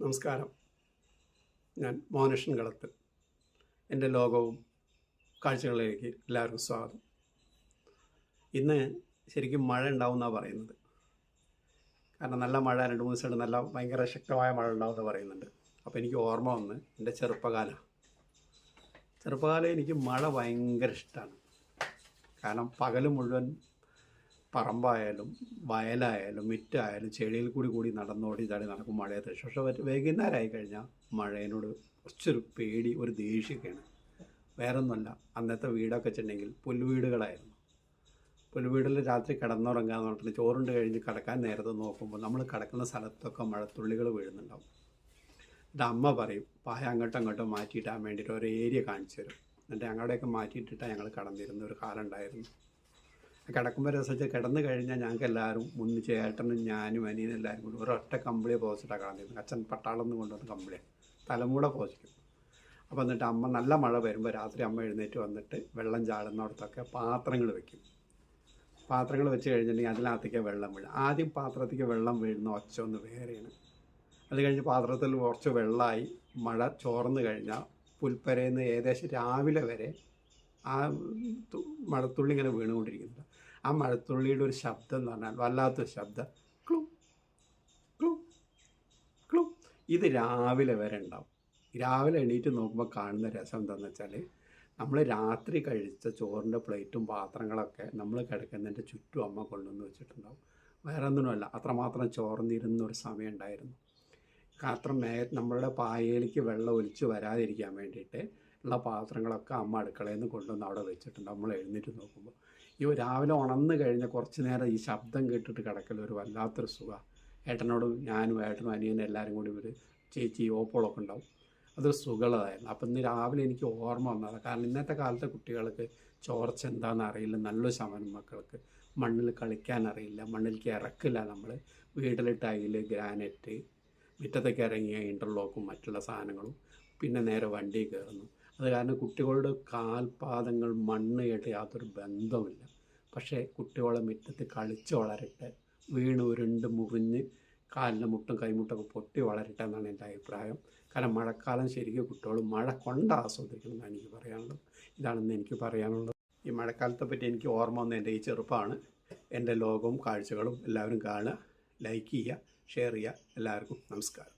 നമസ്കാരം. ഞാൻ മോനഷൻ കളത്ത് എന്റെ ലോകവും കാഴ്ചകളിലേക്ക് എല്ലാവർക്കും സ്വാഗതം. ഇന്ന് ശരിക്കും മഴ ഉണ്ടാവുമെന്നാണ് പറയുന്നത്. കാരണം നല്ല മഴ രണ്ട് മൂന്ന് ദിവസമായിട്ട് നല്ല ഭയങ്കര ശക്തമായ മഴ ഉണ്ടാവുമെന്ന് പറയുന്നുണ്ട്. അപ്പോൾ എനിക്ക് ഓർമ്മ വന്ന് എന്റെ ചെറുപ്പകാലം. ചെറുപ്പകാലം എനിക്ക് മഴ ഭയങ്കര ഇഷ്ടമാണ് കാരണം പകൽ മുഴുവൻ പറമ്പായാലും വയലായാലും മിറ്റായാലും ചെളിയിൽ കൂടി കൂടി നടന്നോടി ചാടി നടക്കും മഴയത്ത്. പക്ഷെ വൈകുന്നേരമായി കഴിഞ്ഞാൽ മഴേനോട് കുറച്ചൊരു പേടി ഒരു ദേഷ്യമൊക്കെയാണ്. വേറെ ഒന്നുമല്ല അന്നത്തെ വീടൊക്കെ വെച്ചിട്ടുണ്ടെങ്കിൽ പുൽവീടുകളായിരുന്നു. പുൽവീടിൽ രാത്രി കിടന്നുറങ്ങാന്ന് പറഞ്ഞിട്ട് ചോറുണ്ട് കഴിഞ്ഞ് കിടക്കാൻ നേരത്തെ നോക്കുമ്പോൾ നമ്മൾ കിടക്കുന്ന സ്ഥലത്തൊക്കെ മഴത്തുള്ളികൾ വീഴുന്നുണ്ടാവും. എന്നിട്ട് അമ്മ പറയും പായ അങ്ങോട്ടും അങ്ങോട്ടും മാറ്റിയിട്ടാൻ വേണ്ടിയിട്ട് ഒരു ഏരിയ കാണിച്ചു തരും. എന്നിട്ട് ഞങ്ങളുടെയൊക്കെ മാറ്റിയിട്ടിട്ടാണ് ഞങ്ങൾ കടന്നിരുന്ന ഒരു കാലം ഉണ്ടായിരുന്നു. കിടക്കുമ്പോൾ രസിച്ച് കിടന്നു കഴിഞ്ഞാൽ ഞങ്ങൾക്ക് എല്ലാവരും മുന്ന് ചേട്ടനും ഞാനും അനിയനും എല്ലാവരും കൂടി ഒരൊറ്റ കമ്പിളിയെ പോസിട്ടാണ് കിടന്നിരുന്നത് അച്ഛൻ പട്ടാളം എന്ന് കൊണ്ടുവന്ന കമ്പിളിയാണ് തലമൂടെ പോസിക്കും അപ്പോൾ എന്നിട്ട് അമ്മ നല്ല മഴ വരുമ്പോൾ രാത്രി അമ്മ എഴുന്നേറ്റ് വന്നിട്ട് വെള്ളം ചാടുന്നിടത്തൊക്കെ പാത്രങ്ങൾ വെക്കും. പാത്രങ്ങൾ വെച്ച് കഴിഞ്ഞിട്ടുണ്ടെങ്കിൽ അതിനകത്തേക്ക് വെള്ളം വീഴും ആദ്യം പാത്രത്തേക്ക് വെള്ളം വീഴുന്ന ഒച്ച ഒന്ന് വേറെയാണ്. അത് കഴിഞ്ഞ് പാത്രത്തിൽ കുറച്ച് വെള്ളമായി മഴ ചോർന്ന് കഴിഞ്ഞാൽ പുൽപ്പരയിൽ നിന്ന് ഏകദേശം രാവിലെ വരെ ആ മഴത്തുള്ളി ഇങ്ങനെ വീണുകൊണ്ടിരിക്കുന്നുണ്ട്. ആ മഴത്തുള്ളിയുടെ ഒരു ശബ്ദം എന്ന് പറഞ്ഞാൽ വല്ലാത്തൊരു ശബ്ദം. ക്ലൂ ക്ലൂ ക്ലൂ. ഇത് രാവിലെ വരെ ഉണ്ടാവും. രാവിലെ എണീറ്റ് നോക്കുമ്പോൾ കാണുന്ന രസം എന്താണെന്ന് വെച്ചാൽ നമ്മൾ രാത്രി കഴിച്ച ചോറിന്റെ പ്ലേറ്റും പാത്രങ്ങളൊക്കെ നമ്മൾ കിടക്കുന്നതിന്റെ ചുറ്റും അമ്മ കൊണ്ടുവന്ന് വെച്ചിട്ടുണ്ടാവും. വേറെ ഒന്നുമല്ല അത്രമാത്രം ചോർന്നിരുന്ന ഒരു സമയം ഉണ്ടായിരുന്നു. മേ നമ്മളുടെ പായയിലേക്ക് വെള്ളം ഒലിച്ച് വരാതിരിക്കാൻ വേണ്ടിയിട്ട് ഉള്ള പാത്രങ്ങളൊക്കെ അമ്മ അടുക്കളയിൽ നിന്ന് കൊണ്ടുവന്ന് അവിടെ വെച്ചിട്ടുണ്ട്. നമ്മൾ എഴുന്നേറ്റ് നോക്കുമ്പോൾ ഈ രാവിലെ ഉണർന്നു കഴിഞ്ഞ കുറച്ച് നേരം ഈ ശബ്ദം കേട്ടിട്ട് കിടക്കൽ ഒരു വല്ലാത്തൊരു സുഖമാണ് ഏട്ടനോടും ഞാനും ഏട്ടനും അനിയനും എല്ലാവരും കൂടി ഒരു ചേച്ചി ഓപ്പോളൊക്കെ ഉണ്ടാവും. അതൊരു സുഖമുള്ളതായിരുന്നു. അപ്പം ഇന്ന് രാവിലെ എനിക്ക് ഓർമ്മ വന്നതാണ് കാരണം ഇന്നത്തെ കാലത്തെ കുട്ടികൾക്ക് ചോർച്ച എന്താണെന്ന് അറിയില്ല. നല്ലൊരു ശമനം മക്കൾക്ക്. മണ്ണിൽ കളിക്കാൻ അറിയില്ല. മണ്ണിലേക്ക് ഇറക്കില്ല നമ്മൾ വീട്ടിൽ ടൈൽ ഗ്രാനൈറ്റ് മുറ്റത്തേക്ക് ഇറങ്ങിയ ഇന്റർലോക്കും മറ്റുള്ള സാധനങ്ങളും. പിന്നെ നേരെ വണ്ടി കയറുന്നു. അത് കാരണം കുട്ടികളുടെ കാൽപാദങ്ങൾ മണ്ണായിട്ട് യാതൊരു ബന്ധവുമില്ല. പക്ഷേ കുട്ടികളെ മുറ്റത്ത് കളിച്ച് വളരട്ടെ വീണ് ഉരുണ്ട് മുറിഞ്ഞ് കാലിന്റെ മുട്ടും കൈമുട്ടൊക്കെ പൊട്ടി വളരട്ടെ എന്നാണ് എന്റെ അഭിപ്രായം. കാരണം മഴക്കാലം ശരിക്കും കുട്ടികൾ മഴ കൊണ്ട് ആസ്വദിക്കണം എന്നാണ് എനിക്ക് പറയാനുള്ളത്. ഇതാണെന്ന് എനിക്ക് പറയാനുള്ളത്. ഈ മഴക്കാലത്തെ പറ്റി എനിക്ക് ഓർമ്മ വന്ന എന്റെ ഈ ചെറുപ്പമാണ് എന്റെ ലോകവും കാഴ്ചകളും എല്ലാവരും കാണുക ലൈക്ക് ചെയ്യുക ഷെയർ ചെയ്യുക. എല്ലാവർക്കും നമസ്കാരം.